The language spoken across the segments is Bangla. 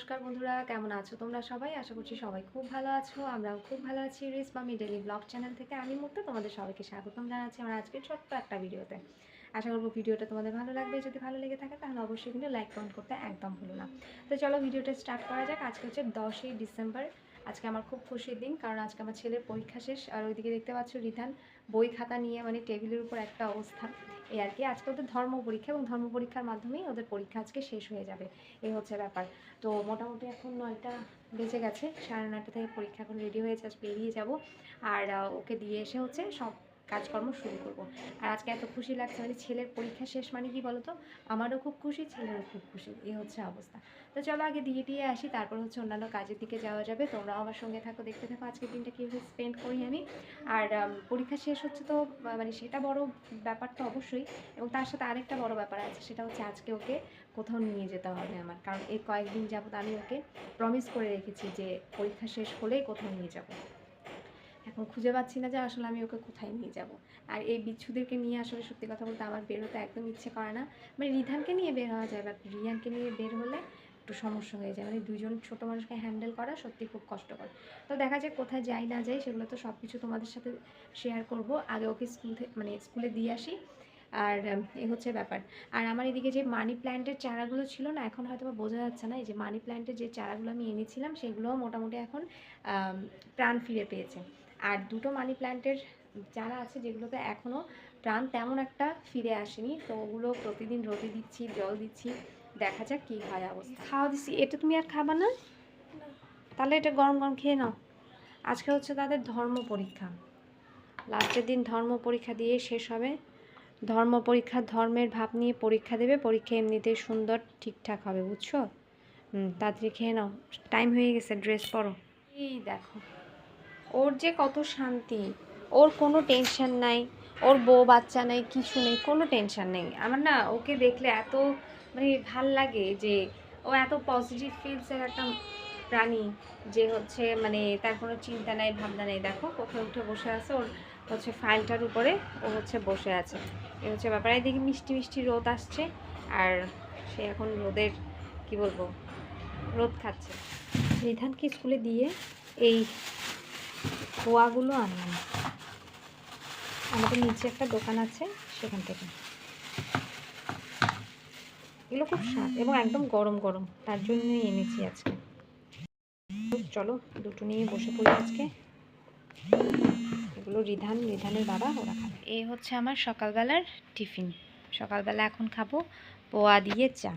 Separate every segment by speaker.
Speaker 1: নমস্কার বন্ধুরা, কেমন আছো তোমরা সবাই? আশা করছি সবাই খুব ভালো আছো, আমরাও খুব ভালো আছি। রিস মামি ডেলি ব্লগ চ্যানেল থেকে আমি মুক্ত, তোমাদের সবাইকে স্বাগতম জানাচ্ছি আমার আজকের ছোট্ট একটা ভিডিওতে। আশা করব ভিডিওটা তোমাদের ভালো লাগবে। যদি ভালো লেগে থাকে, তাহলে অবশ্যই কিন্তু লাইক, কমেন্ট করতে একদম ভুলো না। তো চলো ভিডিওটা স্টার্ট করা যাক। আজকে হচ্ছে দশই ডিসেম্বর আজকে আমার খুব খুশির দিন, কারণ আজকে আমার ছেলের পরীক্ষা শেষ, আর ওইদিকে দেখতে পাচ্ছ রিধান বই খাতা নিয়ে মানে টেবিলের উপর একটা অবস্থা। এই আর কি, আজকে ওদের ধর্ম পরীক্ষা এবং ধর্ম পরীক্ষার মাধ্যমেই ওদের পরীক্ষা আজকে শেষ হয়ে যাবে, এই হচ্ছে ব্যাপার। তো মোটামুটি এখন নয়টা বেঁচে গেছে, সাড়ে নয়টা থেকে পরীক্ষা এখন রেডি হয়ে আজ বেরিয়ে যাব। আর ওকে দিয়ে এসে হচ্ছে সব কাজকর্ম শুরু করব। আর আজকে এত খুশি লাগছে মানে ছেলের পরীক্ষা শেষ মানে কি বলো তো আমারও খুব খুশি, ছেলেরও খুব খুশি, এই হচ্ছে অবস্থা। তো চলো আগে দিয়ে দিয়ে আসি, তারপর হচ্ছে অন্যান্য কাজের দিকে যাওয়া যাবে। তোমরাও আমার সঙ্গে থাকো, দেখতে থাকো আজকের দিনটা কীভাবে স্পেন্ড করি আমি। আর পরীক্ষা শেষ হচ্ছে তো মানে সেটা বড় ব্যাপার তো অবশ্যই। এবং তার সাথে আরেকটা বড় ব্যাপার আছে, সেটা হচ্ছে আজকে ওকে কোথাও নিয়ে যেতে হবে আমার। কারণ এই কয়েকদিন যাবত আমি ওকে প্রমিস করে রেখেছি যে পরীক্ষা শেষ হলেই কোথাও নিয়ে যাব। এখন খুঁজে পাচ্ছি না যে আসলে আমি ওকে কোথায় নিয়ে যাব। আর এই বিচ্ছুদেরকে নিয়ে আসলে সত্যি কথা বলতে আমার বের হতে একদম ইচ্ছে করে না। মানে রিধানকে নিয়ে বের হওয়া যায় বাট রিয়ানকে নিয়ে বের হলে একটু সমস্যা হয়ে যায়। মানে দুজন ছোটো মানুষকে হ্যান্ডেল করা সত্যি খুব কষ্টকর। তো দেখা যাক কোথায় যাই, না যাই, সেগুলো তো সব কিছু তোমাদের সাথে শেয়ার করব। আগে ওকে স্কুল থেকে মানে স্কুলে দিয়ে আসি। আর এ হচ্ছে ব্যাপার। আর আমার এদিকে যে মানি প্ল্যান্টের চারাগুলো ছিল না, এখন হয়তো বোঝা যাচ্ছে না। এই যে মানি প্ল্যান্টের যে চারাগুলো আমি এনেছিলাম, সেগুলোও মোটামুটি এখন প্রাণ ফিরে পেয়েছে। আর দুটো মানি প্ল্যান্টের চারা আছে যেগুলোতে এখনও প্রাণ তেমন একটা ফিরে আসেনি তো ওগুলো প্রতিদিন রোদে দিচ্ছি জল দিচ্ছি দেখা যাক কী হয় অবস্থা। খাওয়া দিচ্ছি। এটা তুমি আর খাবা না? তাহলে এটা গরম গরম খেয়ে নাও। আজকে হচ্ছে তাদের ধর্ম পরীক্ষা। লাস্টের দিন ধর্ম পরীক্ষা দিয়ে শেষ হবে। ধর্ম পরীক্ষা ধর্মের ভাব নিয়ে পরীক্ষা দেবে। পরীক্ষা এমনিতেই সুন্দর ঠিকঠাক হবে বুঝছ? হুম তাড়াতাড়ি খেয়ে নাও। টাইম হয়ে গেছে ড্রেস পরো। এই দেখো। ওর যে কত শান্তি, ওর কোনো টেনশন নাই, ওর বউ বাচ্চা নেই, কিছু নেই, কোনো টেনশন নেই। আমার না ওকে দেখলে এত মানে ভালো লাগে যে ও এত পজিটিভ ফিলসের একটা প্রাণী যে হচ্ছে মানে তার কোনো চিন্তা নেই, ভাবনা নেই। দেখো কোথায় উঠে বসে আছে, ওর হচ্ছে ফাইলটার উপরে ও হচ্ছে বসে আছে। এ হচ্ছে ব্যাপারে। দেখি মিষ্টি মিষ্টি রোদ আসছে আর সে এখন রোদের, কি বলব, রোদ খাচ্ছে। রিধানকে স্কুলে দিয়ে এই পোয়াগুলো আনলাম। আমাদের নিচে একটা দোকান আছে সেখান থেকে। এগুলো খুব স্বাদ এবং একদম গরম গরম, তার জন্যই এনেছি আজকে। চলো, দুটো নিয়ে বসে পড়ি আজকে। এগুলো রিধান, রিধানের বাবা, ওরা খাবে। এই হচ্ছে আমার সকালবেলার টিফিন। সকালবেলা এখন খাব পোয়া দিয়ে চা।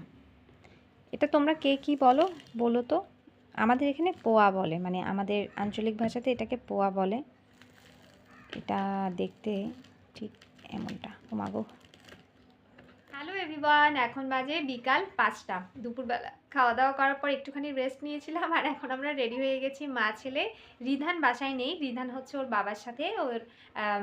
Speaker 1: এটা তোমরা কে কি বলো বলো তো। আমাদের এখানে পোয়া বলে মানে আমাদের আঞ্চলিক ভাষাতে এটাকে পোয়া বলে। এটা দেখতে ঠিক এমনটা। হ্যালো এভরিওয়ান এখন বাজে বিকাল পাঁচটা। দুপুরবেলা। খাওয়া দাওয়া করার পর একটুখানি রেস্ট নিয়েছিলাম আর এখন আমরা রেডি হয়ে গেছি মা ছেলে। রিধান বাসায় নেই। রিধান হচ্ছে ওর বাবার সাথে। ওর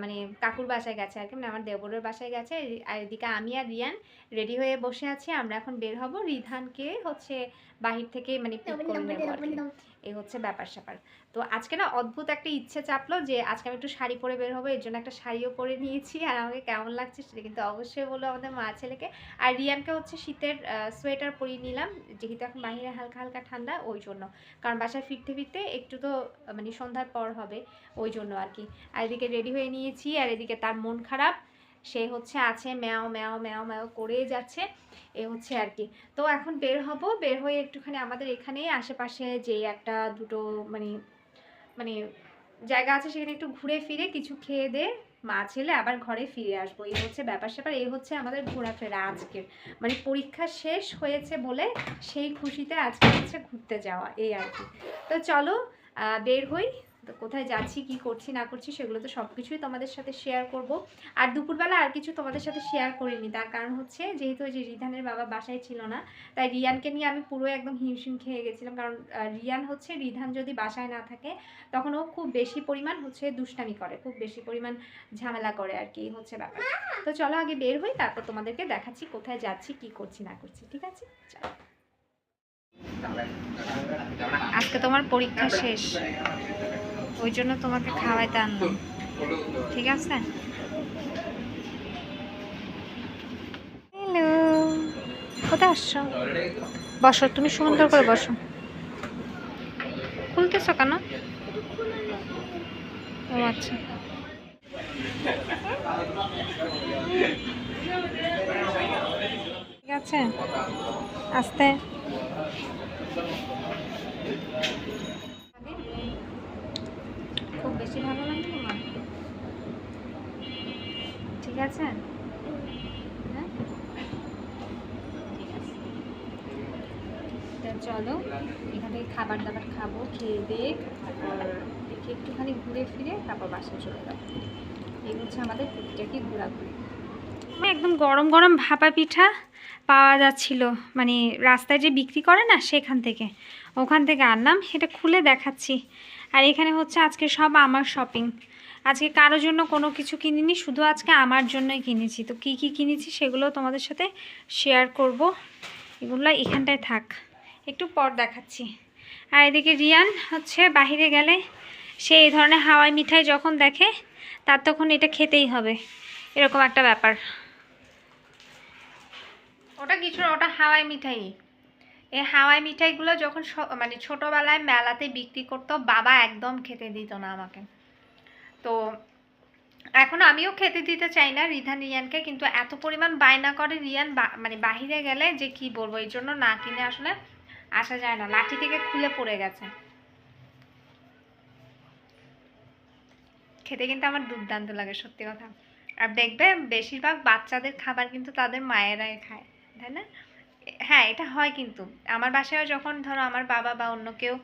Speaker 1: মানে কাকুর বাসায় গেছে আর কি। মানে আমার দেবরের বাসায় গেছে। আর এদিকে আমি আর রিয়ান রেডি হয়ে বসে আছি। আমরা এখন বের হব। রিধানকে হচ্ছে বাহির থেকে মানে পিক করে নেব আর কি। এই হচ্ছে ব্যাপার স্যাপার তো আজকে না অদ্ভুত একটা ইচ্ছে চাপলো যে আজকে আমি একটু শাড়ি পরে বের হব, এর জন্য একটা শাড়িও পরে নিয়েছি। আর আমাকে কেমন লাগছে সেটা কিন্তু অবশ্যই বলল আমাদের মা ছেলেকে। আর রিয়ানকে হচ্ছে শীতের সোয়েটার পরিয়ে নিলাম, যেহেতু এখন বাইরে হালকা হালকা ঠান্ডা, ওই জন্য। কারণ বাসায় ফিরতে ফিরতে একটু তো মানে সন্ধ্যার পর হবে, ওই জন্য আর কি। আর এদিকে রেডি হয়ে নিয়েছি, আর এদিকে তার মন খারাপ। সে হচ্ছে আছে, ম্যাও ম্যাও ম্যাও ম্যাও করেই যাচ্ছে, এ হচ্ছে আর কি। তো এখন বের হব, বের হয়ে একটুখানি আমাদের এখানেই আশেপাশে যে একটা দুটো মানে মানে জায়গা আছে সেখানে একটু ঘুরে ফিরে কিছু খেয়ে দে, মা ছেলে আবার ঘরে ফিরে আসব। এই হচ্ছে ব্যাপার স্যাপার, এই হচ্ছে আমাদের ঘোরাফেরা আজকের। মানে পরীক্ষা শেষ হয়েছে বলে সেই খুশিতে আজকে হচ্ছে ঘুরতে যাওয়া, এই আর কি। তো চলো বের হই। তো কোথায় যাচ্ছি, কি করছি, না করছি, সেগুলো তো সব কিছুই তোমাদের সাথে শেয়ার করব। আর দুপুরবেলা আর কিছু তোমাদের সাথে শেয়ার করিনি, তার কারণ হচ্ছে যেহেতু ওই যে রিধানের বাবা বাসায় ছিল না, তাই রিয়ানকে নিয়ে আমি পুরো একদম হিমশিম খেয়ে গেছিলাম, কারণ রিয়ান হচ্ছে, রিধান যদি বাসায় না থাকে, তখন ও খুব বেশি পরিমাণ হচ্ছে দুষ্টামি করে, খুব বেশি পরিমাণ ঝামেলা করে আর কি হচ্ছে ব্যাপার। তো চলো আগে বের হই, তারপর তোমাদেরকে দেখাচ্ছি কোথায় যাচ্ছি, কি করছি, না করছি, ঠিক আছে? চলো। আজকে তোমার পরীক্ষা শেষ। ওই জন্য তোমাকে খাওয়াইতে আনলাম। ঠিক আছে? হ্যালো কোথায় আসছো? বসো, তুমি সুন্দর করে বসো। খুলতেছো কেন? ও আচ্ছা। ঠিক আছে? আস্তে। বেশি ভালো লাগে তোমার ঠিক আছে? হ্যাঁ? চলো, এখানে খাবার দাবার খাব, খেয়ে দিয়ে দেখি একটুখানি ঘুরে ফিরে, তারপর বাসায় চলে যাব। এই হচ্ছে আমাদের টুকিটাকি ঘোরাঘুরি। একদম গরম গরম ভাপা পিঠা পাওয়া যাচ্ছিল। মানে রাস্তায় যে বিক্রি করে না, সেখান থেকে। ওখান থেকে আনলাম এটা খুলে দেখাচ্ছি। আর এখানে হচ্ছে আজকে সব আমার শপিং আজকে কারোর জন্য কোনো কিছু কিনিনি, শুধু আজকে আমার জন্যই কিনেছি। তো কি কি কিনেছি সেগুলো তোমাদের সাথে শেয়ার করব। এগুলো এখানটায় থাক। একটু পর দেখাচ্ছি। আর এদিকে রিয়ান হচ্ছে বাহিরে গেলে, সে এই ধরনের হাওয়াই মিঠাই যখন দেখে, তার তখন এটা খেতেই হবে। এরকম একটা ব্যাপার। ওটা কিছু ওটা হাওয়াই মিঠাই। এই হাওয়াই মিঠাইগুলো যখন মানে ছোটোবেলায় মেলাতে বিক্রি করতো, বাবা একদম খেতে দিত না আমাকে। তো এখন আমিও খেতে দিতে চাই না রিধান রিয়ানকে, কিন্তু এত পরিমাণ বায়না করে রিয়ান মানে বাহিরে গেলে যে কি বলব, এই জন্য না কিনে আসলে আসা যায় না। লাঠি থেকে খুলে পড়ে গেছে। খেতে কিন্তু আমার দুর্দান্ত লাগে, সত্যি কথা। আর দেখবে, বেশিরভাগ বাচ্চাদের খাবার কিন্তু তাদের মায়েরাই খায়, তাই না? হ্যাঁ এটা হয় কিন্তু। আমার বাসায় যখন ধরো আমার বাবা বা অন্য কেউ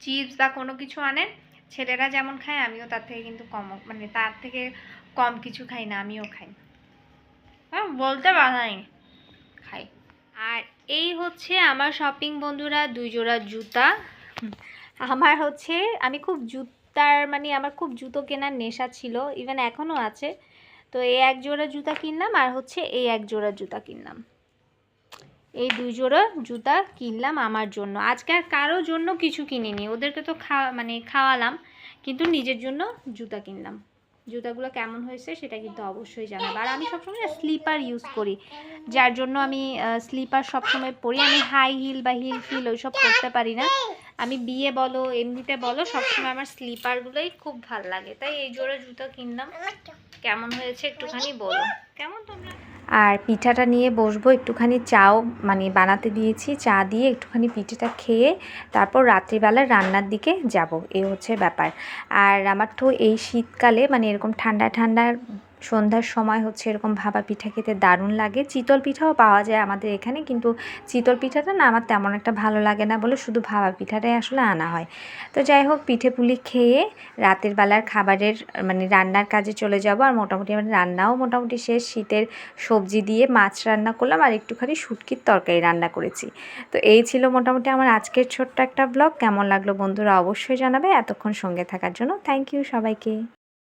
Speaker 1: চিপস বা কোনো কিছু আনেন, ছেলেরা যেমন খায়, আমিও তার থেকে কিন্তু কম মানে তার থেকে কম কিছু খাই না, আমিও খাই। হ্যাঁ বলতে বাধা নেই, খাই। আর এই হচ্ছে আমার শপিং বন্ধুরা দুই জোড়া জুতা। আমার হচ্ছে, আমি খুব জুতার মানে আমার খুব জুতো কেনার নেশা ছিল ইভেন এখনও আছে। তো এই এক জোড়া জুতা কিনলাম আর হচ্ছে এই এক জোড়া জুতা কিনলাম। এই দুই জোড়া জুতা কিনলাম আমার জন্য। আজকে আর কারও জন্য কিছু কিনিনি। ওদেরকে তো খাওয়া মানে খাওয়ালাম, কিন্তু নিজের জন্য জুতা কিনলাম। জুতাগুলো কেমন হয়েছে সেটা কিন্তু অবশ্যই জানাব। আর আমি সবসময় স্লিপার ইউজ করি, যার জন্য আমি স্লিপার সবসময় পরি। আমি হাই হিল বা হিল ফিল ওইসব করতে পারি না। আমি বিয়ে বলো এমনিতে বলো, সবসময় আমার স্লিপারগুলোই খুব ভালো লাগে। তাই এই জোড়া জুতো কিনলাম। কেমন হয়েছে একটুখানি বলো। কেমন তোমরা? আর পিঠাটা নিয়ে বসবো, একটুখানি চাও মানে বানাতে দিয়েছি, চা দিয়ে একটুখানি পিঠেটা খেয়ে তারপর রাত্রিবেলা রান্নার দিকে যাব, এ হচ্ছে ব্যাপার। আর আমার তো এই শীতকালে মানে এরকম ঠান্ডা ঠান্ডা সন্ধ্যার সময় হচ্ছে এরকম ভাপা পিঠা খেতে দারুণ লাগে। চিতল পিঠাও পাওয়া যায় আমাদের এখানে, কিন্তু চিতল পিঠাটা না আমার তেমন একটা ভালো লাগে না বলে শুধু ভাপা পিঠাটাই আসলে আনা হয়। তো যাই হোক, পিঠে পুলি খেয়ে রাতের বেলার খাবারের মানে রান্নার কাজে চলে যাব আর মোটামুটি আমার রান্নাও মোটামুটি শেষ। শীতের সবজি দিয়ে মাছ রান্না করলাম আর একটুখানি শুটকির তরকারি রান্না করেছি। তো এই ছিল মোটামুটি আমার আজকের ছোট্ট একটা ব্লগ। কেমন লাগল বন্ধুরা অবশ্যই জানাবে। এতক্ষণ সঙ্গে থাকার জন্য থ্যাংক ইউ সবাইকে।